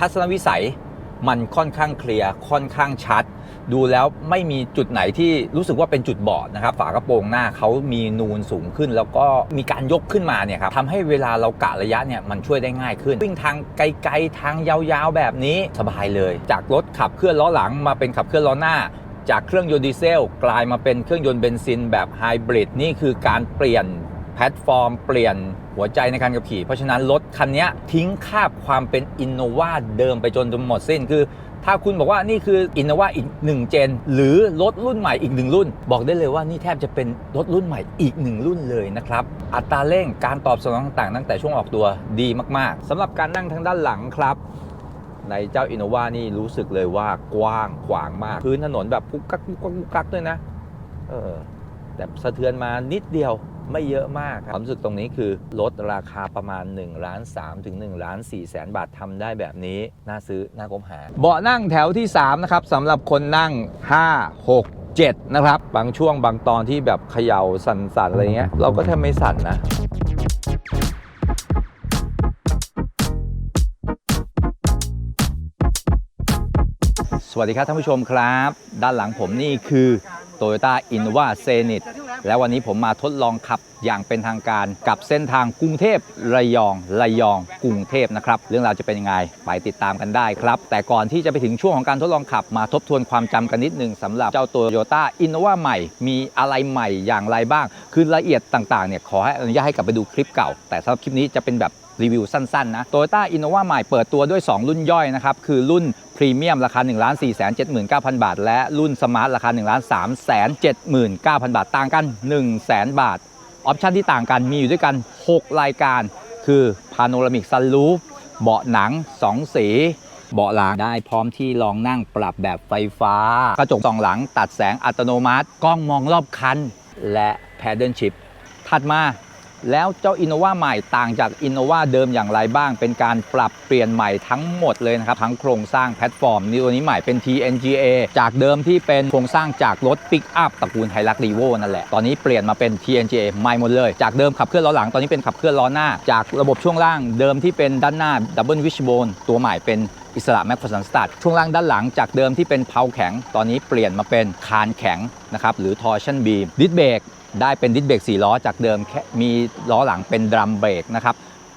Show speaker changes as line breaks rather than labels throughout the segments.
ทัศนวิสัยมันค่อนข้างเคลียร์ค่อนข้างชัด ดูแล้วไม่มีจุดไหนที่รู้สึกว่าเป็นจุดบอดนะครับฝากระโปรงหน้าเขามีนูนสูงขึ้น แล้วก็มีการยกขึ้นมาเนี่ยครับทำให้เวลาเรากะระยะเนี่ยมันช่วยได้ง่ายขึ้น วิ่งทางไกลๆทางยาวๆแบบนี้สบายเลย จากรถขับเคลื่อนล้อหลังมาเป็นขับเคลื่อนล้อหน้า จากเครื่องยนต์ดีเซล กลายมาเป็นเครื่องยนต์เบนซินแบบไฮบริดนี่คือการเปลี่ยน แพลตฟอร์มเปลี่ยนหัวใจในการขับขี่ เพราะฉะนั้นรถคันนี้ทิ้งคาบความเป็นอินโนวาเดิมไปจนจนหมดสิ้นคือถ้าคุณบอกว่านี่คืออินโนวาอีกหนึ่งเจน หรือรถรุ่นใหม่อีกหนึ่งรุ่น บอกได้เลยว่านี่แทบจะเป็นรถรุ่นใหม่อีกหนึ่งรุ่นเลยนะครับ อัตราเร่งการตอบสนองต่างๆ ตั้งแต่ช่วงออกตัวดีมากๆสำหรับการนั่งทางด้านหลังครับ ในเจ้าอินโนวานี่รู้สึกเลยว่ากว้างขวางมาก พื้นถนนแบบกุกกักกุกกักกุกกักด้วยนะเออแต่สะเทือนมานิดเดียว ไม่เยอะมากครับความรู้สึกตรงนี้คือลดราคาประมาณ1ล้าน3ถึง1ล้าน4แสนบาททำได้แบบนี้ น่าซื้อ น่าคบหา เบาะนั่งแถวที่ 3 นะครับสำหรับคนนั่ง 5 6 7 นะครับ บางช่วงบางตอนที่แบบเขย่าสั่นๆ อะไรเงี้ย เราก็แทบไม่สั่นนะสวัสดีครับท่านผู้ชมครับ ด้านหลังผมนี่คือ Toyota Innova Zenit และวันนี้ผมมาทดลองขับอย่างเป็นทางการกับเส้นทางกรุงเทพระยองระยองกรุงเทพนะครับ เรื่องราวจะเป็นยังไงไปติดตามกันได้ครับ แต่ก่อนที่จะไปถึงช่วงของการทดลองขับมาทบทวนความจำกันนิดนึงสำหรับเจ้าตัวโยต้าอินโนวาใหม่ มีอะไรใหม่อย่างไรบ้าง คือรายละเอียดต่างๆเนี่ยขอให้อนุญาตให้กลับไปดูคลิปเก่า แต่สำหรับคลิปนี้จะเป็นแบบ รีวิวสั้นๆนะ Toyota Innova ใหม่เปิดตัวด้วย 2 รุ่นย่อยนะครับ คือรุ่นพรีเมียมราคา 1 4 7 9 0 0 0 บาท และรุ่นสมาร์ทราคา 1 3 7 9 0 0 0 บาท ต่างกัน 100,000 บาท ออปชันที่ต่างกันมีอยู่ด้วยกัน 6 รายการ คือพาโนรามิกซันรูฟเบาะหนัง 2 สีเบาะหลังได้พร้อมที่รองนั่งปรับแบบไฟฟ้า กระจกสองหลังตัดแสงอัตโนมัติ กล้องมองรอบคัน และแพดเดิลชิพถัดมา แล้วเจ้า Innova ใหม่ต่างจาก Innova เดิมอย่างไรบ้าง เป็นการปรับเปลี่ยนใหม่ทั้งหมดเลยนะครับ ทั้งโครงสร้างแพลตฟอร์มนี่ตัวนี้ใหม่เป็น TNGA จากเดิมที่เป็นโครงสร้างจากรถปิกอัพตระกูลไฮรักรีโวนั่นแหละ ตอนนี้เปลี่ยนมาเป็น TNGA ใหม่หมดเลย จากเดิมขับเคลื่อนล้อหลัง ตอนนี้เป็นขับเคลื่อนล้อหน้า จากระบบช่วงล่างเดิมที่เป็นด้านหน้า Double Wishbone ตัวใหม่เป็นอิสระแม็กฟอร์สันสตาร์ทช่วงล่างด้านหลังจากเดิมที่เป็นเพลาแข็ง ตอนนี้เปลี่ยนมาเป็นคานแข็งนะครับหรือ torsion beam ดิสเบรก ได้เป็นดิสเบรก4ล้อจากเดิมแค่มีล้อหลังเป็นดรัมเบรกนะครับ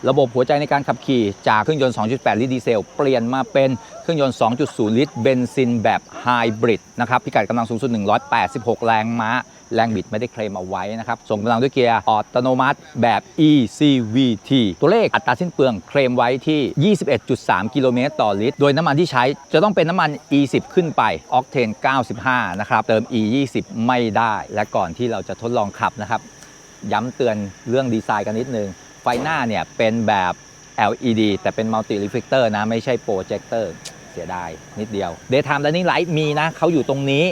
ระบบหัวใจในการขับขี่จากเครื่องยนต์ 2.8 ลิตรดีเซล เปลี่ยนมาเป็นเครื่องยนต์ 2.0 ลิตรเบนซินแบบไฮบริดนะครับพิกัดกำลังสูงสุด 186 แรงม้า แรงบิดไม่ได้เคลมเอาไว้นะครับ ส่งกำลังด้วยเกียร์อัตโนมัติแบบ ECVT ตัวเลขอัตราสิ้นเปลืองเคลมไว้ที่ 21.3 กิโลเมตรต่อลิตร โดยน้ำมันที่ใช้จะต้องเป็นน้ำมัน E10 ขึ้นไป ออกเทน 95 นะครับ เติม E20 ไม่ได้ และก่อนที่เราจะทดลองขับนะครับ ย้ำเตือนเรื่องดีไซน์กันนิดนึง ไฟหน้าเนี่ยเป็นแบบ LED แต่เป็น Multi Reflector นะ ไม่ใช่โปรเจคเตอร์เสียดายนิดเดียว Daytime Running Light มีนะเขาอยู่ตรงนี้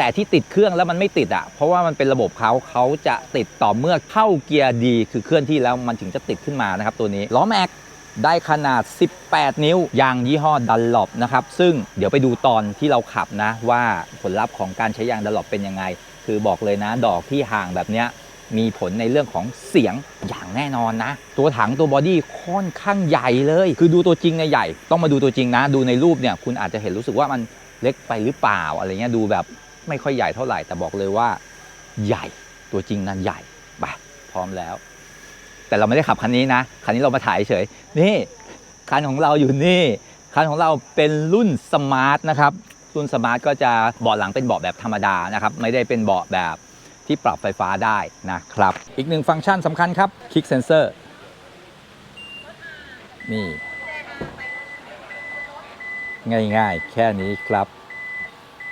แต่ที่ติดเครื่องแล้วมันไม่ติดอะเพราะว่ามันเป็นระบบเขาเขาจะติดต่อเมื่อเข้าเกียร์ดี คือเคลื่อนที่แล้วมันถึงจะติดขึ้นมานะครับตัวนี้ล้อแม็กได้ขนาด 18 นิ้ว ยางยี่ห้อดันล o ปนะครับ ซึ่งเดี๋ยวไปดูตอนที่เราขับนะ ว่าผลลัพธ์ของการใช้ยางดันล o ปเป็นยังไง คือบอกเลยนะ ดอกที่ห่างแบบเนี้ยมีผลในเรื่องของเสียงอย่างแน่นอนนะ ตัวถังตัวบอดี้ค่อนข้างใหญ่เลย คือดูตัวจริงเนี่ยใหญ่ ต้องมาดูตัวจริงนะ ดูในรูปเนี่ยคุณอาจจะเห็นรู้สึกว่ามันเล็กไปหรือเปล่าอะไรเงี้ยดูแบบ ไม่ค่อยใหญ่เท่าไหร่ แต่บอกเลยว่าใหญ่ตัวจริงนั้นใหญ่ไปพร้อมแล้ว แต่เราไม่ได้ขับคันนี้นะคันนี้เรามาถ่ายเฉยนี่คันของเราอยู่นี่คันของเราเป็นรุ่นสมาร์ทนะครับรุ่นสมาร์ทก็จะเบาะหลังเป็นเบาะแบบธรรมดานะครับ ไม่ได้เป็นเบาะแบบที่ปรับไฟฟ้าได้นะครับ อีกหนึ่งฟังก์ชันสำคัญครับ Kick Sensor นี่ ง่ายๆ แค่นี้ครับ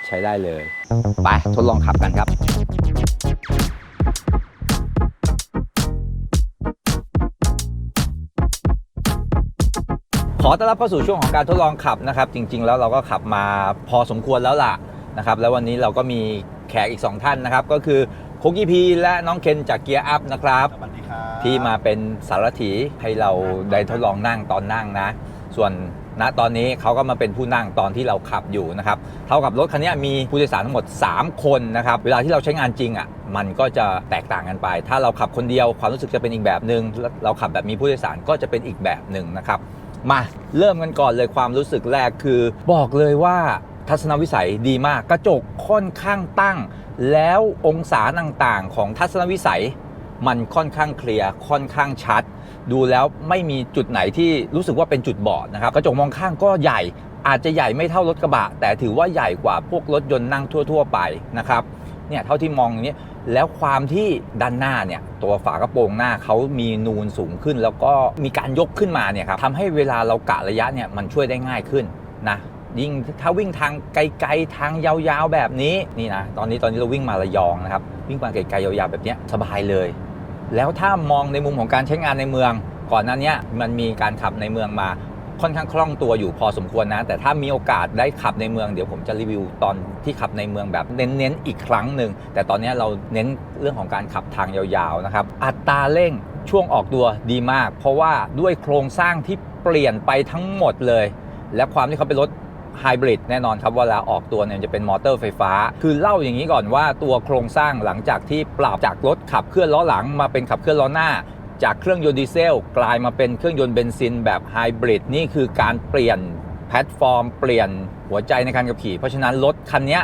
ใช้ได้เลย ไปทดลองขับกันครับขอต้อนรับเข้าสู่ช่วงของการทดลองขับนะครับ จริง ๆ แล้วเราก็ขับมาพอสมควรแล้วล่ะนะครับ แล้ววันนี้เราก็มีแขกอีก 2 ท่านนะครับ ก็คือโคกี้พีและน้องเคนจากเกียร์อัพนะครับ
สวัสดีครับ
ที่มาเป็นสารถีให้เราได้ทดลองนั่งตอนนั่งนะ ส่วน ณตอนนี้เขาก็มาเป็นผู้นั่งตอนที่เราขับอยู่นะครับเท่ากับรถคันนี้มีผู้โดยสารทั้งหมด 3 คนนะครับเวลาที่เราใช้งานจริงอะมันก็จะแตกต่างกันไป ถ้าเราขับคนเดียวความรู้สึกจะเป็นอีกแบบหนึ่งเราขับแบบมีผู้โดยสารก็จะเป็นอีกแบบหนึ่งนะครับมาเริ่มกันก่อนเลยความรู้สึกแรกคือ บอกเลยว่าทัศนวิสัยดีมากกระจกค่อนข้างตั้ง แล้วองศาต่างๆ ของทัศนวิสัย มันค่อนข้างเคลียร์ค่อนข้างชัด ดูแล้วไม่มีจุดไหนที่รู้สึกว่าเป็นจุดบอดนะครับกระจกมองข้างก็ใหญ่อาจจะใหญ่ไม่เท่ารถกระบะ แต่ถือว่าใหญ่กว่าพวกรถยนต์นั่งทั่ว ๆ ไปนะครับเนี่ยเท่าที่มองนี้แล้วความที่ด้านหน้าเนี่ยตัวฝากระโปรงหน้าเขามีนูนสูงขึ้น แล้วก็มีการยกขึ้นมาเนี่ยครับทำให้เวลาเรากะระยะเนี่ยมันช่วยได้ง่ายขึ้นนะยิ่งถ้าวิ่งทางไกลๆทางยาวๆแบบนี้นี่นะตอนนี้ตอนนี้เราวิ่งมาระยองนะครับวิ่งมาไกลๆยาวๆแบบนี้สบายเลย แล้วถ้ามองในมุมของการใช้งานในเมือง ก่อนหน้าเนี้ยมันมีการขับในเมืองมาค่อนข้างคล่องตัวอยู่พอสมควรนะ แต่ถ้ามีโอกาสได้ขับในเมืองเดี๋ยวผมจะรีวิวตอนที่ขับในเมืองแบบเน้นๆอีกครั้งหนึ่งแต่ตอนนี้เราเน้นเรื่องของการขับทางยาวๆนะครับอัตราเร่งช่วงออกตัวดีมาก เพราะว่าด้วยโครงสร้างที่เปลี่ยนไปทั้งหมดเลย และความที่เขาเป็นรถ ไฮบริดแน่นอนครับเวลาออกตัวเนี่ยจะเป็นมอเตอร์ไฟฟ้า คือเล่าอย่างนี้ก่อนว่าตัวโครงสร้างหลังจากที่ปรับจากรถขับเคลื่อนล้อหลังมาเป็นขับเคลื่อนล้อหน้าจากเครื่องยนต์ดีเซล กลายมาเป็นเครื่องยนต์เบนซินแบบไฮบริดนี่คือการเปลี่ยนแพลตฟอร์ม เปลี่ยนหัวใจในการขับขี่ เพราะฉะนั้นรถคันนี้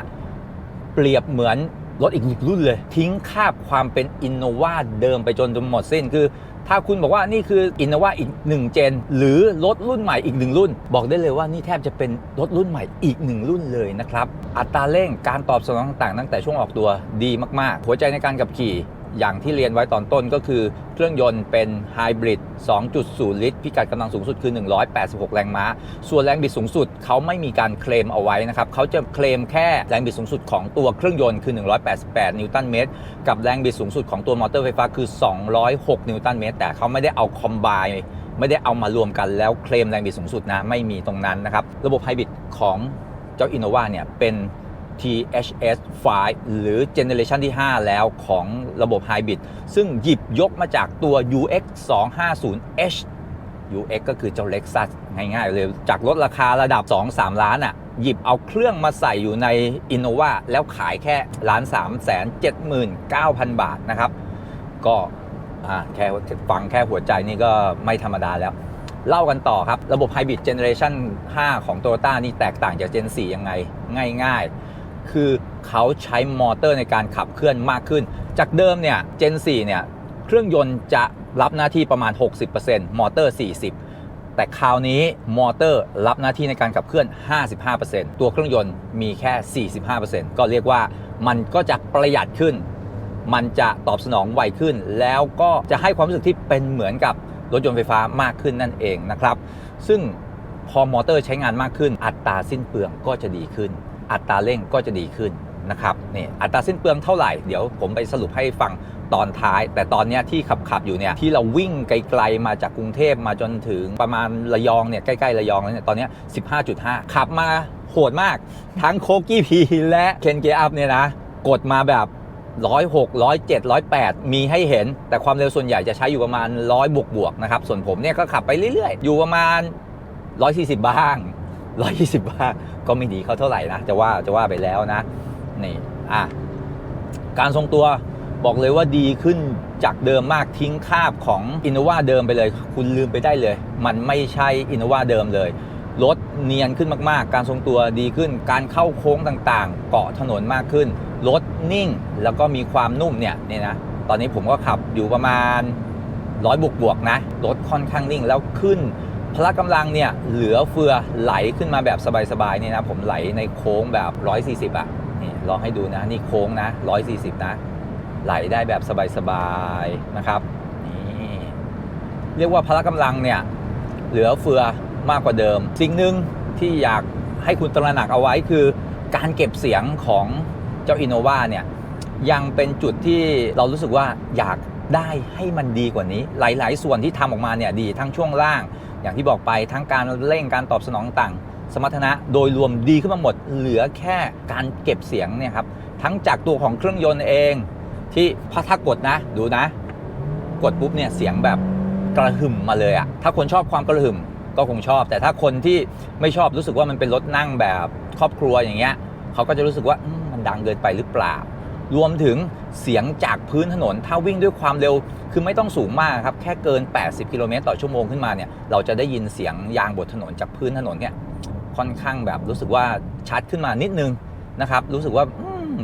เปรียบเหมือนรถอีกรุ่นเลย ทิ้งคาบความเป็นอินโนวาเดิมไปจนจนหมดสิ้น คือ ถ้าคุณบอกว่านี่คืออินโนวาอีกหนึ่งเจนหรือรถรุ่นใหม่อีกหนึ่งรุ่น บอกได้เลยว่านี่แทบจะเป็นรถรุ่นใหม่อีกหนึ่งรุ่นเลยนะครับ อัตราเร่งการตอบสนองต่างๆ ตั้งแต่ช่วงออกตัวดีมากๆ หัวใจในการขับขี่ อย่างที่เรียนไว้ตอนต้นก็คือเครื่องยนต์เป็นไฮบริด 2.0 ลิตร พิกัดกำลังสูงสุดคือ 186 แรงม้า ส่วนแรงบิดสูงสุดเขาไม่มีการเคลมเอาไว้นะครับเขาจะเคลมแค่แรงบิดสูงสุดของตัวเครื่องยนต์คือ 188 นิวตันเมตร กับแรงบิดสูงสุดของตัวมอเตอร์ไฟฟ้าคือ 206 นิวตันเมตร แต่เขาไม่ได้เอาคอมไบไม่ได้เอามารวมกันแล้วเคลมแรงบิดสูงสุดนะไม่มีตรงนั้นนะครับระบบไฮบริดของเจ้า Innova เนี่ยเป็น THS 5หรือเจเนเรชันที่ 5 แล้วของระบบไฮบริดซึ่งหยิบยกมาจากตัว UX 250H UX ก็คือเจ้า Lexus ง่ายๆเลยจากรถราคาระดับ 2-3 ล้านอะ หยิบเอาเครื่องมาใส่อยู่ใน Innova แล้วขายแค่ล้าน3แสน79,000 บาทนะครับ ก็แค่ฟังแค่หัวใจนี่ก็ไม่ธรรมดาแล้ว เล่ากันต่อครับ ระบบ Hybrid Generation 5 ของ Toyota นี่แตกต่างจาก Gen 4 ยังไง ง่ายๆ คือเขาใช้มอเตอร์ในการขับเคลื่อนมากขึ้น จากเดิมเนี่ย Gen 4เนี่ยเครื่องยนต์จะรับหน้าที่ประมาณ 60%มอเตอร์ 40 แต่คราวนี้มอเตอร์รับหน้าที่ในการขับเคลื่อน 55%ตัวเครื่องยนต์มีแค่ 45%ก็เรียกว่ามันก็จะประหยัดขึ้น มันจะตอบสนองไวขึ้น แล้วก็จะให้ความรู้สึกที่เป็นเหมือนกับรถยนต์ไฟฟ้ามากขึ้นนั่นเองนะครับ ซึ่งพอมอเตอร์ใช้งานมากขึ้น อัตราสิ้นเปลืองก็จะดีขึ้น อัตราเร่งก็จะดีขึ้นนะครับนี่อัตราสิ้นเปลืองเท่าไหร่เดี๋ยวผมไปสรุปให้ฟังตอนท้าย แต่ตอนนี้ที่ขับขับอยู่เนี่ยที่เราวิ่งไกลๆมาจากกรุงเทพมาจนถึงประมาณระยองเนี่ยใกล้ๆระยองแล้วเนี่ยตอนนี้ย15.5 ขับมาโหดมาก ทั้งโคกี้พีและเคนเกียร์อัพเนี่ยนะ กดมาแบบร้อยหกร้อยเจ็ดร้อยแปดมีให้เห็น แต่ความเร็วส่วนใหญ่จะใช้อยู่ประมาณร้อยบวกบวกๆนะครับ ส่วนผมเนี่ยก็ขับไปเรื่อยๆ อยู่ประมาณ140บ้าง 120บ้างก็ไม่ดีเขาเท่าไหร่นะจะว่าจะว่าไปแล้วนะนี่อะการทรงตัวบอกเลยว่าดีขึ้นจากเดิมมากทิ้งคาบของ Innova เดิมไปเลย คุณลืมไปได้เลย มันไม่ใช่ Innova เดิมเลยรถเนียนขึ้นมาก ๆ การทรงตัวดีขึ้น การเข้าโค้งต่างๆ เกาะถนนมากขึ้น รถนิ่งแล้วก็มีความนุ่มเนี่ยเนี่ยนะ ตอนนี้ผมก็ขับอยู่ประมาณร้อยบวกๆนะ รถค่อนข้างนิ่งแล้วขึ้น พละกำลังเนี่ยเหลือเฟือไหลขึ้นมาแบบสบายๆเนี่ยนะผมไหลในโค้งแบบ 140 อะนี่ลองให้ดูนะนี่โค้งนะ 140 นะ ไหลได้แบบสบายๆนะครับนี่เรียกว่าพละกำลังเนี่ยเหลือเฟือมากกว่าเดิม สิ่งหนึ่งที่อยากให้คุณตระหนักเอาไว้คือการเก็บเสียงของเจ้า Innova เนี่ยยังเป็นจุดที่เรารู้สึกว่าอยากได้ให้มันดีกว่านี้ หลาย ๆ ส่วนที่ทำออกมาเนี่ยดีทั้งช่วงล่าง อย่างที่บอกไปทั้งการเร่งการตอบสนองต่างสมรรถนะโดยรวมดีขึ้นมาหมด เหลือแค่การเก็บเสียงเนี่ยครับทั้งจากตัวของเครื่องยนต์เอง ที่พอถ้ากดนะดูนะ กดปุ๊บเนี่ยเสียงแบบกระหึ่มมาเลยอะถ้าคนชอบความกระหึ่มก็คงชอบ แต่ถ้าคนที่ไม่ชอบรู้สึกว่ามันเป็นรถนั่งแบบครอบครัวอย่างเงี้ยเขาก็จะรู้สึกว่ามันดังเกินไปหรือเปล่า รวมถึงเสียงจากพื้นถนน ถ้าวิ่งด้วยความเร็ว คือไม่ต้องสูงมากครับ แค่เกิน 80 กิโลเมตรต่อชั่วโมงขึ้นมาเนี่ย เราจะได้ยินเสียงยางบนถนนจากพื้นถนนเนี่ย ค่อนข้างแบบรู้สึกว่าชัดขึ้นมานิดนึงนะครับ รู้สึกว่า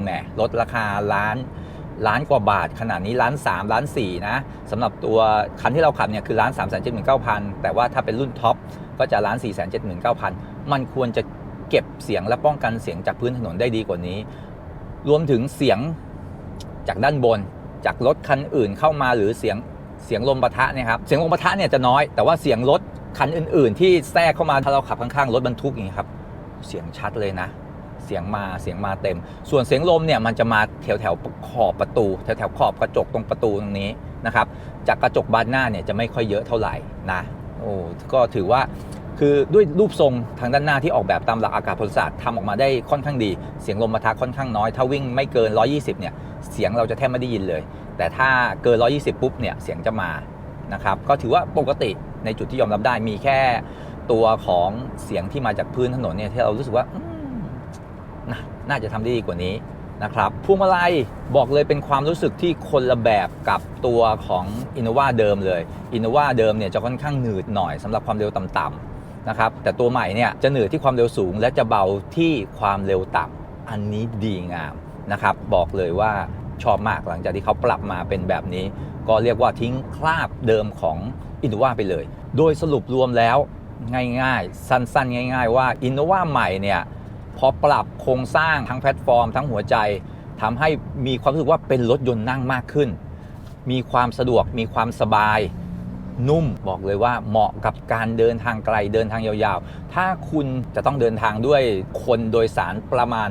แหมลดราคาล้านล้านกว่าบาทขนาดนี้ล้าน3ล้าน4นะสำหรับตัวคันที่เราขับเนี่ยคือล้าน3 7 9 0 0 0 แต่ว่าถ้าเป็นรุ่นท็อปก็จะล้าน4 7 9 0 0 0 มันควรจะเก็บเสียงและป้องกันเสียงจากพื้นถนนได้ดีกว่านี้ รวมถึงเสียงจากด้านบน จากรถคันอื่นเข้ามาหรือเสียงเสียงลมปะทะเนี่ยครับเสียงลมปะทะเนี่ยจะน้อย แต่ว่าเสียงรถคันอื่น ๆ ที่แทรกเข้ามาถ้าเราขับข้างๆรถบรรทุกอย่างนี้ครับเสียงชัดเลยนะ เสียงมาเสียงมาเต็ม ส่วนเสียงลมเนี่ยมันจะมาแถวแถวๆขอบประตู แถวแถวๆขอบกระจกตรงประตูตรงนี้นะครับจากกระจกบานหน้าเนี่ยจะไม่ค่อยเยอะเท่าไหร่นะโอ้ก็ถือว่า คือด้วยรูปทรงทางด้านหน้าที่ออกแบบตามหลักอากาศพลศาสตร์ทำออกมาได้ค่อนข้างดี เสียงลมปะทะค่อนข้างน้อย ถ้าวิ่งไม่เกิน 120 เนี่ย เสียงเราจะแทบไม่ได้ยินเลย แต่ถ้าเกิน 120 ปุ๊บ เนี่ย เสียงจะมา นะครับ ก็ถือว่าปกติในจุดที่ยอมรับได้ มีแค่ตัวของเสียงที่มาจากพื้นถนนเนี่ยที่เรารู้สึกว่าน่าน่าจะทำได้ดีกว่านี้นะครับ พวงมาลัยบอกเลยเป็นความรู้สึกที่คนละแบบกับตัวของ Innova เดิมเลย Innova เดิมเนี่ยจะค่อนข้างหนืดหน่อยสำหรับความเร็วต่ำ นะครับแต่ตัวใหม่เนี่ยจะเหนืดที่ความเร็วสูง และจะเบาที่ความเร็วต่ำอันนี้ดีงามนะครับบอกเลยว่าชอบมากหลังจากที่เขาปรับมาเป็นแบบนี้ ก็เรียกว่าทิ้งคราบเดิมของ Innova ไปเลย โดยสรุปรวมแล้วง่ายๆ สั้นๆ ง่าย ๆ ว่า Innova ใหม่เนี่ยพอปรับโครงสร้างทั้งแพลตฟอร์ม ทั้งหัวใจทำให้มีความรู้สึกว่าเป็นรถยนต์นั่งมากขึ้น มีความสะดวกมีความสบาย นุ่ม บอกเลยว่าเหมาะกับการเดินทางไกลเดินทางยาวๆ ถ้าคุณจะต้องเดินทางด้วยคนโดยสารประมาณ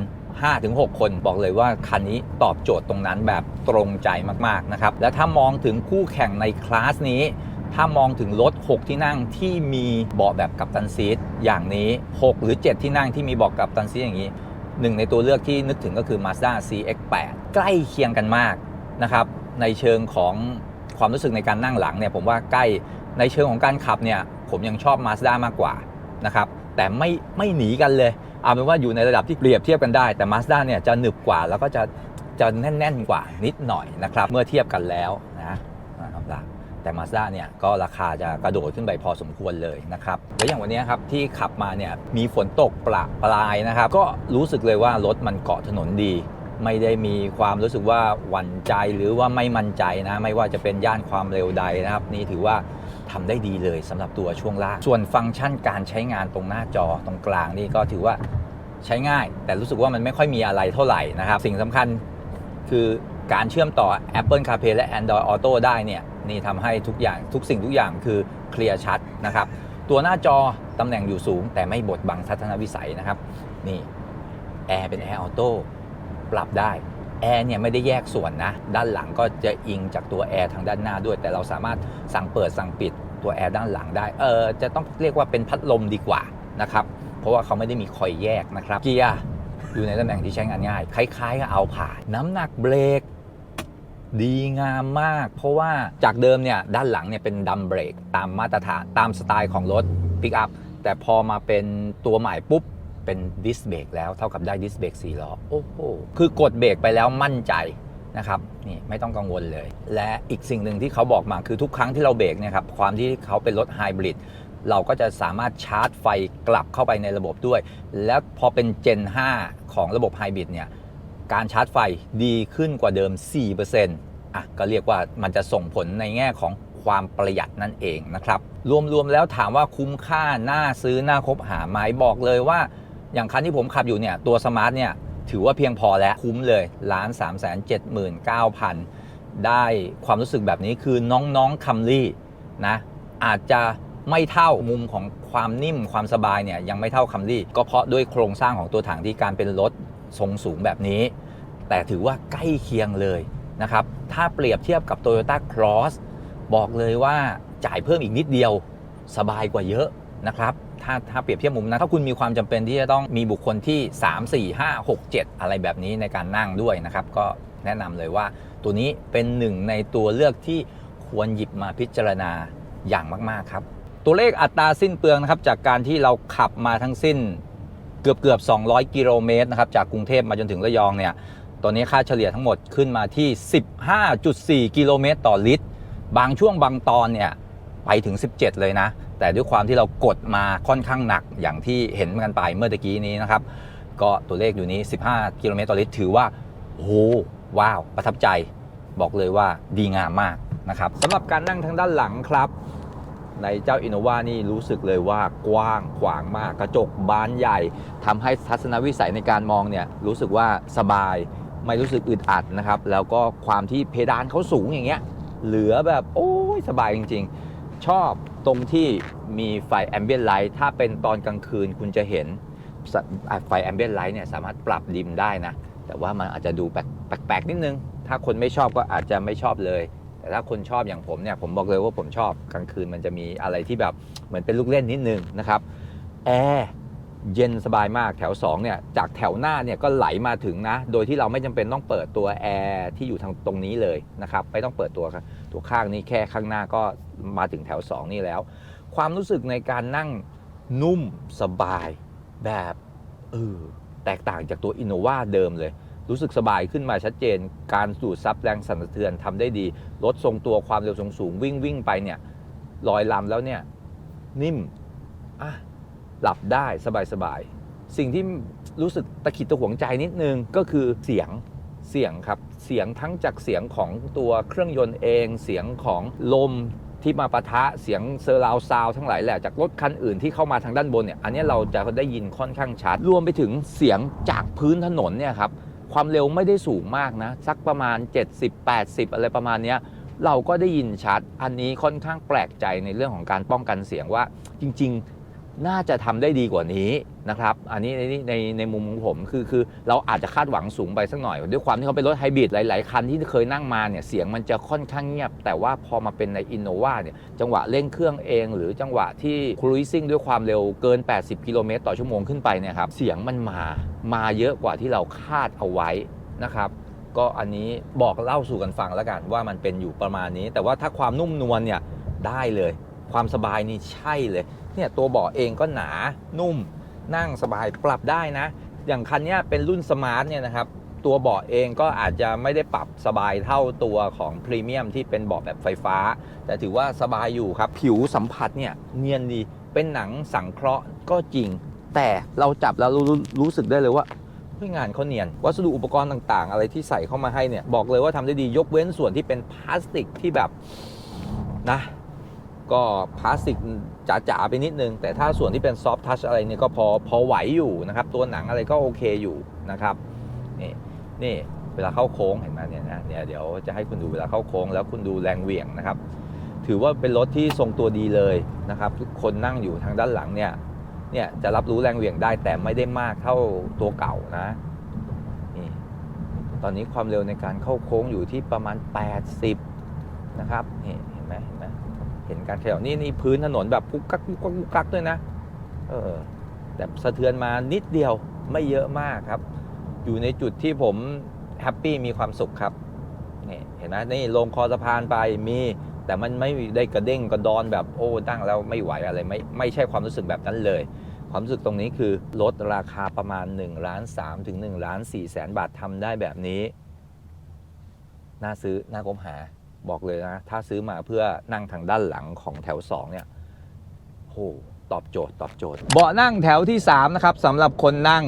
5-6 คนบอกเลยว่าคันนี้ตอบโจทย์ตรงนั้นแบบตรงใจมากๆนะครับและถ้ามองถึงคู่แข่งในคลาสนี้ ถ้ามองถึงรถ 6 ที่นั่งที่มีเบาะแบบกับตันซีทอย่างนี้ 6 หรือ 7 ที่นั่งที่มีเบาะกับตันซีทอย่างนี้หนึ่งในตัวเลือกที่นึกถึงก็คือ Mazda CX-8 ใกล้เคียงกันมากนะครับในเชิงของ ความรู้สึกในการนั่งหลังเนี่ยผมว่าใกล้ในเชิงของการขับเนี่ยผมยังชอบ Mazda มากกว่านะครับแต่ไม่ไม่หนีกันเลยเอาเป็นว่าอยู่ในระดับที่เปรียบเทียบกันได้แต่ Mazda เนี่ยจะหนึบกว่าแล้วก็จะจะแน่นๆกว่านิดหน่อยนะครับเมื่อเทียบกันแล้วนะเอาละแต่ Mazda เนี่ยก็ราคาจะกระโดดขึ้นไปพอสมควรเลยนะครับแล้วอย่างวันนี้ครับที่ขับมาเนี่ยมีฝนตกประปรายนะครับก็รู้สึกเลยว่ารถมันเกาะถนนดี ไม่ได้มีความรู้สึกว่าหวั่นใจหรือว่าไม่มั่นใจนะ ไม่ว่าจะเป็นย่านความเร็วใดนะครับ นี่ถือว่าทำได้ดีเลยสำหรับตัวช่วงล่าง ส่วนฟังก์ชันการใช้งานตรงหน้าจอตรงกลางนี่ก็ถือว่าใช้ง่าย แต่รู้สึกว่ามันไม่ค่อยมีอะไรเท่าไหร่นะครับ สิ่งสำคัญคือการเชื่อมต่อ Apple CarPlay และ Android Auto ได้เนี่ยนี่ทำให้ทุกอย่างทุกสิ่งทุกอย่างคือเคลียร์ชัดนะครับ ตัวหน้าจอตำแหน่งอยู่สูง แต่ไม่บดบังทัศนวิสัยนะครับ นี่แอร์เป็นแอร์ออโต้ ปรับได้แอร์เนี่ยไม่ได้แยกส่วนนะ ด้านหลังก็จะอิงจากตัวแอร์ทางด้านหน้าด้วย แต่เราสามารถสั่งเปิดสั่งปิดตัวแอร์ด้านหลังได้ เออจะต้องเรียกว่าเป็นพัดลมดีกว่านะครับ เพราะว่าเขาไม่ได้มีคอยแยกนะครับ เกียร์อยู่ในตำแหน่งที่ใช้งานง่าย คล้ายๆกับเอาผ่านน้ำหนักเบรกดีงามมาก เพราะว่าจากเดิมเนี่ยด้านหลังเนี่ยเป็นดัมเบรกตามมาตรฐานตามสไตล์ของรถปิกอัพแต่พอมาเป็นตัวใหม่ปุ๊บ เป็นดิสเบรกแล้วเท่ากับได้ดิสเบรกสี่ล้อโอ้โหคือกดเบรกไปแล้วมั่นใจนะครับนี่ไม่ต้องกังวลเลย และอีกสิ่งหนึ่งที่เขาบอกมาคือทุกครั้งที่เราเบรกเนี่ยครับความที่เขาเป็นรถไฮบริดเราก็จะสามารถชาร์จไฟกลับเข้าไปในระบบด้วย แล้วพอเป็น Gen 5 ของระบบไฮบริดเนี่ยการชาร์จไฟดีขึ้นกว่าเดิม 4%อะก็เรียกว่ามันจะส่งผลในแง่ของความประหยัดนั่นเองนะครับ รวมๆแล้วถามว่าคุ้มค่าน่าซื้อน่าคบหาไหมบอกเลยว่า อย่างคันที่ผมขับอยู่เนี่ยตัวสมาร์ทเนี่ยถือว่าเพียงพอแล้วคุ้มเลยล้านสามแสนเจ็ดหมื่นเก้าพันได้ความรู้สึกแบบนี้คือน้องๆคัมรี่นะอาจจะไม่เท่ามุมของความนิ่มความสบายเนี่ยยังไม่เท่าคัมรี่ก็เพราะด้วยโครงสร้างของตัวถังที่การเป็นรถทรงสูงแบบนี้ แต่ถือว่าใกล้เคียงเลยนะครับ ถ้าเปรียบเทียบกับ Toyota Cross บอกเลยว่าจ่ายเพิ่มอีกนิดเดียวสบายกว่าเยอะนะครับ ถ้าถ้าเปรียบเทียบมุมนะถ้าคุณมีความจำเป็นที่จะต้องมีบุคคลที่ 3 4 5 6 7 อะไรแบบนี้ในการนั่งด้วยนะครับ ก็แนะนำเลยว่า ตัวนี้เป็นหนึ่งในตัวเลือกที่ควรหยิบมาพิจารณาอย่างมากๆครับ ตัวเลขอัตราสิ้นเปลืองนะครับจากการที่เราขับมาทั้งสิ้นเกือบเกือบ200 กิโลเมตรนะครับจากกรุงเทพมาจนถึงระยองเนี่ยตอนนี้ค่าเฉลี่ยทั้งหมดขึ้นมาที่ 15.4 กิโลเมตรต่อลิตร บางช่วงบางตอนเนี่ยไปถึง 17 เลยนะ แต่ด้วยความที่เรากดมาค่อนข้างหนักอย่างที่เห็นกันไปเมื่อตะกี้นี้นะครับ ก็ตัวเลขอยู่นี้ 15 กิโลเมตรต่อลิตรถือว่าโอ้โหว้าว ประทับใจบอกเลยว่าดีงามมากนะครับสำหรับการนั่งทางด้านหลังครับ ในเจ้า Innova นี่รู้สึกเลยว่ากว้างขวางมาก กระจกบานใหญ่ทำให้ทัศนวิสัยในการมองเนี่ยรู้สึกว่าสบายไม่รู้สึกอึดอัดนะครับ แล้วก็ความที่เพดานเขาสูงอย่างเงี้ยเหลือแบบโอ้ยสบายจริง ๆ ชอบ ตรงที่มีไฟแอมเบียนไลท์ถ้าเป็นตอนกลางคืนคุณจะเห็นไฟแอมเบียนไลท์เนี่ยสามารถปรับดิมได้นะ แต่ว่ามันอาจจะดูแปลกแปลกๆนิดนึง ถ้าคนไม่ชอบก็อาจจะไม่ชอบเลย แต่ถ้าคนชอบอย่างผมเนี่ยผมบอกเลยว่าผมชอบกลางคืนมันจะมีอะไรที่แบบเหมือนเป็นลูกเล่นนิดนึงนะครับแอร์ เย็นสบายมากแถว2เนี่ยจากแถวหน้าเนี่ยก็ไหลมาถึงนะ โดยที่เราไม่จำเป็นต้องเปิดตัวแอร์ที่อยู่ทางตรงนี้เลยนะครับไม่ต้องเปิดตัวตัวข้างนี้แค่ข้างหน้าก็มาถึงแถว 2 นี่แล้ว ความรู้สึกในการนั่งนุ่มสบายแบบเออแตกต่างจากตัว Innova เดิมเลย รู้สึกสบายขึ้นมาชัดเจน การสูดซับแรงสั่นสะเทือนทำได้ดีรถทรงตัวความเร็วสูงสูงวิ่งวิ่งไปเนี่ยลอยลำแล้วเนี่ยนิ่มอะ หลับได้สบายสบายสิ่งที่รู้สึกตะขิดตะหวงใจนิดนึงก็คือเสียงเสียงครับ เสียงทั้งจากเสียงของตัวเครื่องยนต์เอง เสียงของลมที่มาปะทะเสียงเซอร์ราวซาวทั้งหลายแหละจากรถคันอื่นที่เข้ามาทางด้านบนเนี่ยอันนี้เราจะได้ยินค่อนข้างชัด รวมไปถึงเสียงจากพื้นถนนเนี่ยครับความเร็วไม่ได้สูงมากนะ สักประมาณ 70-80 อะไรประมาณเนี้ยเราก็ได้ยินชัด อันนี้ค่อนข้างแปลกใจในเรื่องของการป้องกันเสียงว่าจริง ๆ น่าจะทำได้ดีกว่านี้นะครับ อันนี้ในในในมุมของผมคือคือเราอาจจะคาดหวังสูงไปสักหน่อย ด้วยความที่เขาเป็นรถไฮบริดหลาย ๆ คันที่เคยนั่งมาเนี่ยเสียงมันจะค่อนข้างเงียบ แต่ว่าพอมาเป็นใน Innova เนี่ยจังหวะเร่งเครื่องเอง หรือจังหวะที่ cruising ด้วยความเร็วเกิน 80 กิโลเมตรต่อชั่วโมงขึ้นไปเนี่ยครับเสียงมันมามาเยอะกว่าที่เราคาดเอาไว้นะครับก็อันนี้บอกเล่าสู่กันฟังแล้วกันว่ามันเป็นอยู่ประมาณนี้ แต่ว่าถ้าความนุ่มนวลเนี่ยได้เลย ความสบายนี่ใช่เลย เนี่ยตัวเบาะเองก็หนานุ่ม นั่งสบายปรับได้นะ อย่างคันนี้เป็นรุ่นสมาร์ทเนี่ยนะครับตัวเบาะเองก็อาจจะไม่ได้ปรับสบายเท่าตัวของพรีเมียมที่เป็นเบาะแบบไฟฟ้า แต่ถือว่าสบายอยู่ครับ ผิวสัมผัสเนี่ยเนียนดี เป็นหนังสังเคราะห์ก็จริง แต่เราจับแล้วรู้รู้สึกได้เลยว่าเฮ้ยงานเขาเนียน วัสดุอุปกรณ์ต่างๆ อะไรที่ใส่เข้ามาให้เนี่ยบอกเลยว่าทำได้ดียกเว้นส่วนที่เป็นพลาสติกที่แบบนะ ก็พลาสติกจ๋าๆไปนิดนึง แต่ถ้าส่วนที่เป็นซอฟท์ทัชอะไรเนี่ยก็พอพอไหวอยู่นะครับ ตัวหนังอะไรก็โอเคอยู่นะครับนี่นี่เวลาเข้าโค้งเห็นไหมเนี่ยนะเนี่ยเดี๋ยวจะให้คุณดูเวลาเข้าโค้ง แล้วคุณดูแรงเหวี่ยงนะครับ ถือว่าเป็นรถที่ทรงตัวดีเลยนะครับทุกคนนั่งอยู่ทางด้านหลังเนี่ยเนี่ยจะรับรู้แรงเหวี่ยงได้แต่ไม่ได้มากเท่าตัวเก่านะนี่ตอนนี้ความเร็วในการเข้าโค้งอยู่ที่ประมาณ 80 นะครับนี่เห็นไหมเห็นไหม เห็นการเขย่านี่นี่พื้นถนนแบบกุกกักกุกกักกุกกักด้วยนะ เออแต่สะเทือนมานิดเดียวไม่เยอะมากครับ อยู่ในจุดที่ผมแฮปปี้มีความสุขครับนี่เห็นไหมนี่ลงคอสะพานไปมี แต่มันไม่ได้กระเด้งกระดอนแบบโอ้ตั้งแล้วไม่ไหวอะไรไม่ไม่ใช่ความรู้สึกแบบนั้นเลย ความรู้สึกตรงนี้คือลดราคาประมาณ1ล้าน3ถึง1ล้าน4แสนบาททำได้แบบนี้ น่าซื้อ น่าคบหา บอกเลยนะ ถ้าซื้อมาเพื่อนั่งทางด้านหลังของแถว 2 เนี่ยโหตอบโจทย์ตอบโจทย์ เบาะนั่งแถวที่ 3 นะครับสำหรับคนนั่ง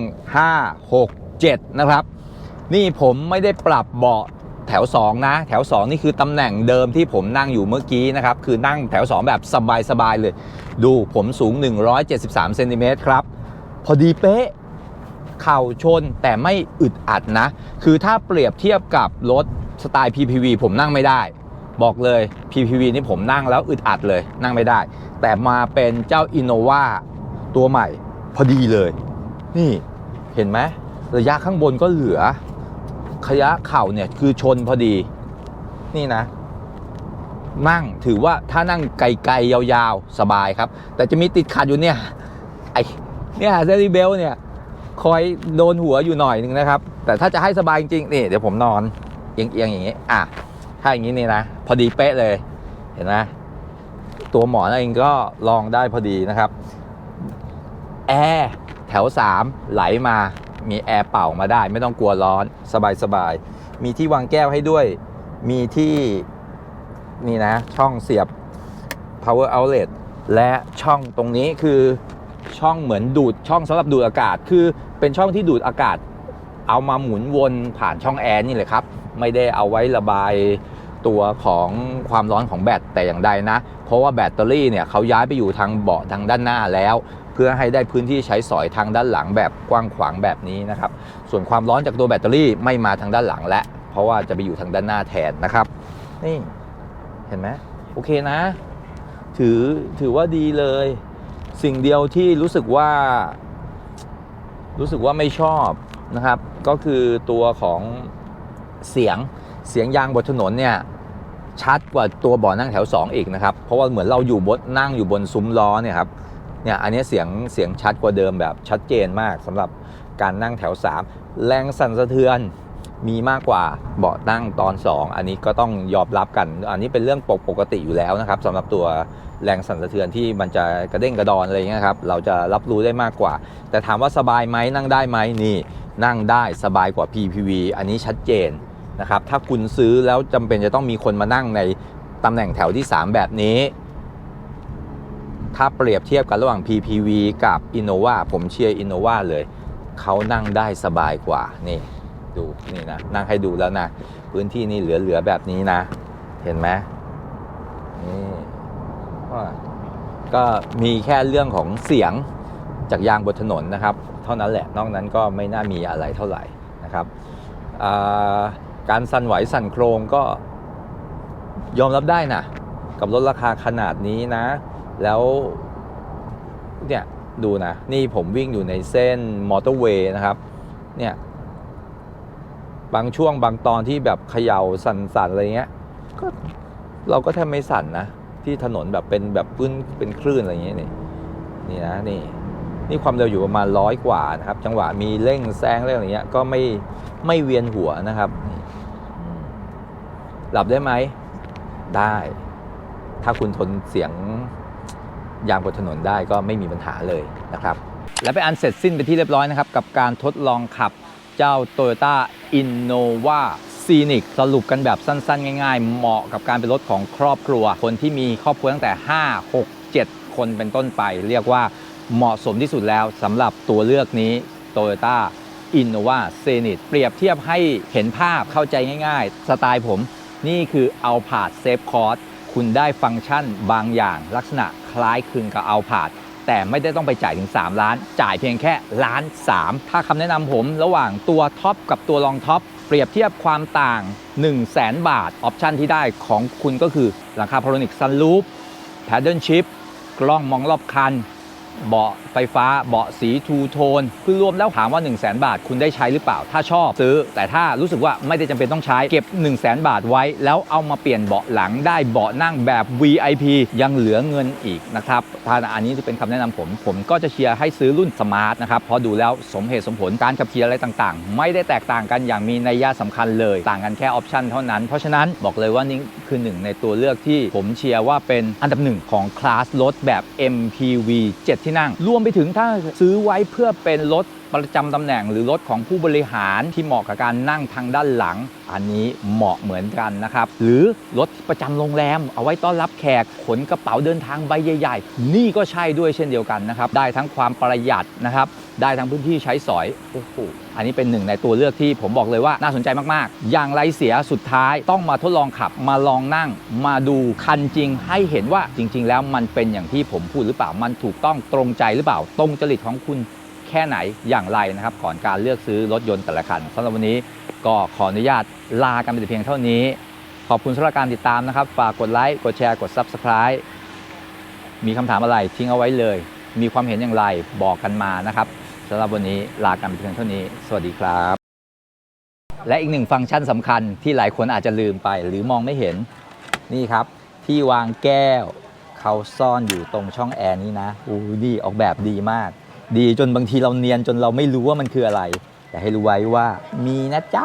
5 6 7 นะครับ นี่ผมไม่ได้ปรับเบาะแถว 2 นะ แถว 2 นี่คือตำแหน่งเดิมที่ผมนั่งอยู่เมื่อกี้นะครับ คือนั่งแถว 2 แบบสบาย ๆ เลย ดูผมสูง 173เซนติเมตรครับ พอดีเป๊ะเข่าชนแต่ไม่อึดอัดนะ คือถ้าเปรียบเทียบกับรถสไตล์ PPV ผมนั่งไม่ได้ บอกเลย PPV นี่ผมนั่งแล้วอึดอัดเลยนั่งไม่ได้ แต่มาเป็นเจ้า Innova ตัวใหม่พอดีเลย นี่เห็นไหมระยะข้างบนก็เหลือระยะเข่าเนี่ยคือชนพอดี นี่นะ นั่งถือว่าถ้านั่งไกลๆยาวๆ สบายครับ แต่จะมีติดขัดอยู่เนี่ยไอเนี่ยเซรีเบลเนี่ยคอยโดนหัวอยู่หน่อยหนึ่งนะครับ แต่ถ้าจะให้สบายจริงๆนี่เดี๋ยวผมนอนเอียงๆอย่างนี้อะ ถ้าอย่างนี้นี่นะ พอดีเป๊ะเลย เห็นไหมตัวหมอนเองก็ลองได้พอดีนะครับ แอร์แถว 3 ไหลมา มีแอร์เป่ามาได้ ไม่ต้องกลัวร้อน สบายๆมีที่วางแก้วให้ด้วย มีที่นี่นะ ช่องเสียบ power outlet และช่องตรงนี้คือช่องเหมือนดูดช่องสำหรับดูดอากาศ คือเป็นช่องที่ดูดอากาศ เอามาหมุนวนผ่านช่องแอร์นี่เลยครับ ไม่ได้เอาไว้ระบายตัวของความร้อนของแบตแต่อย่างใดนะ เพราะว่าแบตเตอรี่เนี่ยเขาย้ายไปอยู่ทางเบาะทางด้านหน้าแล้ว เพื่อให้ได้พื้นที่ใช้สอยทางด้านหลังแบบกว้างขวางแบบนี้นะครับ ส่วนความร้อนจากตัวแบตเตอรี่ไม่มาทางด้านหลังและเพราะว่าจะไปอยู่ทางด้านหน้าแทนนะครับ นี่เห็นไหมโอเคนะ ถือถือว่าดีเลย สิ่งเดียวที่รู้สึกว่า รู้สึกว่าไม่ชอบนะครับ ก็คือตัวของ เสียงเสียงยางบนถนนเนี่ยชัดกว่าตัวเบ่อนั่งแถว 2 อีกนะครับ เพราะว่าเหมือนเราอยู่บนนั่งอยู่บนซุ้มล้อเนี่ยครับเนี่ยอันนี้เสียงเสียงชัดกว่าเดิมแบบชัดเจนมากสำหรับการนั่งแถว 3 แรงสั่นสะเทือนมีมากกว่าเบาะนั่งตอน 2 อันนี้ก็ต้องยอมรับกัน อันนี้เป็นเรื่องปกปกติอยู่แล้วนะครับสำหรับตัวแรงสั่นสะเทือนที่มันจะกระเด้งกระดอนอะไรอย่างเงี้ยครับเราจะรับรู้ได้มากกว่า แต่ถามว่าสบายไหมนั่งได้ไหมนี่ นั่งได้สบายกว่า PPV อันนี้ชัดเจน นะครับถ้าคุณซื้อแล้วจำเป็นจะต้องมีคนมานั่งในตำแหน่งแถวที่ 3 แบบนี้ ถ้าเปรียบเทียบกันระหว่าง PPV กับ Innova ผมเชียร์ Innova เลยเขานั่งได้สบายกว่านี่ดูนี่นะนั่งให้ดูแล้วนะ พื้นที่นี่เหลือ ๆ แบบนี้นะ เห็นไหมนี่ก็มีแค่เรื่องของเสียงจากยางบนถนนนะครับ เท่านั้นแหละ นอกนั้นก็ไม่น่ามีอะไรเท่าไหร่นะครับอ่า การสั่นไหวสั่นโครงก็ยอมรับได้นะกับรถราคาขนาดนี้นะ แล้วเนี่ยดูนะ นี่ผมวิ่งอยู่ในเส้นมอเตอร์เวย์นะครับ เนี่ย บางช่วงบางตอนที่แบบเขย่าสั่นๆอะไรเงี้ย ก็เราก็แทบไม่สั่นนะ ที่ถนนแบบเป็นแบบพื้นเป็นคลื่นอะไรเงี้ยนี่นี่นะนี่ นี่ความเร็วอยู่ประมาณร้อยกว่านะครับ จังหวะมีเร่งแซงเร่งอะไรเงี้ยก็ไม่ไม่เวียนหัวนะครับ หลับได้ไหม ได้ ถ้าคุณทนเสียงยางบนถนนได้ก็ไม่มีปัญหาเลยนะครับ และเป็นอันเสร็จสิ้นไปที่เรียบร้อยนะครับ กับการทดลองขับเจ้า Toyota Innova Scenic สรุปกันแบบสั้นๆ ง่ายๆ เหมาะกับการเป็นรถของครอบครัว คนที่มีครอบครัวตั้งแต่ 5 6 7 คนเป็นต้นไป เรียกว่า เหมาะสมที่สุดแล้วสำหรับตัวเลือกนี้ Toyota Innova Scenic เปรียบเทียบให้เห็นภาพเข้าใจง่ายๆ สไตล์ผมนี่คือเอาผาดเซฟคอร์สคุณได้ฟังก์ชันบางอย่าง ลักษณะคล้ายคลึงกับเอาผาดแต่ไม่ได้ต้องไปจ่ายถึง 3 ล้าน จ่ายเพียงแค่ล้าน 3 ถ้าคำแนะนำผมระหว่างตัวท็อปกับตัวรองท็อปเปรียบเทียบความต่าง 1 0 0 0 0แบาท ออปชันที่ได้ของคุณก็คือหลังคาพาโรนิกซันลูปแพดเดิลชิพกล้องมองรอบคัน เบาะไฟฟ้าเบาะสีทูโทน คือรวมแล้วถามว่า 1 0 0 0 0แบาท คุณได้ใช้หรือเปล่า ถ้าชอบซื้อ แต่ถ้ารู้สึกว่าไม่ได้จำเป็นต้องใช้เก็บ 1 0 0 0 0แบาทไว้ แล้วเอามาเปลี่ยนเบาะหลังได้เบาะนั่งแบบ VIP ยังเหลือเงินอีกนะครับถ้าอันนี้จะเป็นคำแนะนำผม ผมก็จะเชียร์ให้ซื้อรุ่นสมาร์ทนะครับเพราะดูแล้วสมเหตุสมผลการขับขี่อะไรต่างๆ ไม่ได้แตกต่างกันอย่างมีนัยยะสำคัญเลย ต่างกันแค่ออปชันเท่านั้น เพราะฉะนั้นบอกเลยว่านี่คือหนึ่งในตัวเลือกที่ผมเชียร์ว่าเป็นอันดับหนึ่งของคลาสรถแบบ MPV 7ที่นั่ง รวมไปถึงถ้าซื้อไว้เพื่อเป็นรถประจำตำแหน่ง หรือรถของผู้บริหารที่เหมาะกับการนั่งทางด้านหลัง อันนี้เหมาะเหมือนกันนะครับ หรือรถประจำโรงแรม เอาไว้ต้อนรับแขกขนกระเป๋าเดินทางใบใหญ่ๆ นี่ก็ใช่ด้วยเช่นเดียวกันนะครับ ได้ทั้งความประหยัดนะครับ ได้ทั้งพื้นที่ใช้สอย โอ้โห อันนี้เป็นหนึ่งในตัวเลือกที่ผมบอกเลยว่าน่าสนใจมากๆ อย่างไรเสียสุดท้ายต้องมาทดลองขับมาลองนั่ง มาดูคันจริงให้เห็นว่าจริง ๆ แล้วมันเป็นอย่างที่ผมพูดหรือเปล่ามันถูกต้องตรงใจหรือเปล่า ตรงจริตของคุณแค่ไหนอย่างไรนะครับ ก่อนการเลือกซื้อรถยนต์แต่ละคันสำหรับวันนี้ก็ขออนุญาตลากันไปแต่เพียงเท่านี้ ขอบคุณสำหรับการติดตามนะครับ ฝากกดไลค์กดแชร์กด Subscribe มีคำถามอะไรทิ้งเอาไว้เลย มีความเห็นอย่างไรบอกกันมานะครับ สำหรับวันนี้ลากันไปเพียงเท่านี้ สวัสดีครับ และอีกหนึ่งฟังก์ชันสำคัญที่หลายคนอาจจะลืมไป หรือมองไม่เห็นนี่ครับ ที่วางแก้วเขาซ่อนอยู่ตรงช่องแอร์นี้นะอู้ดีออกแบบดีมาก ดีจนบางทีเราเนียนจนเราไม่รู้ว่ามันคืออะไร แต่ให้รู้ไว้ว่ามีนะจ๊ะ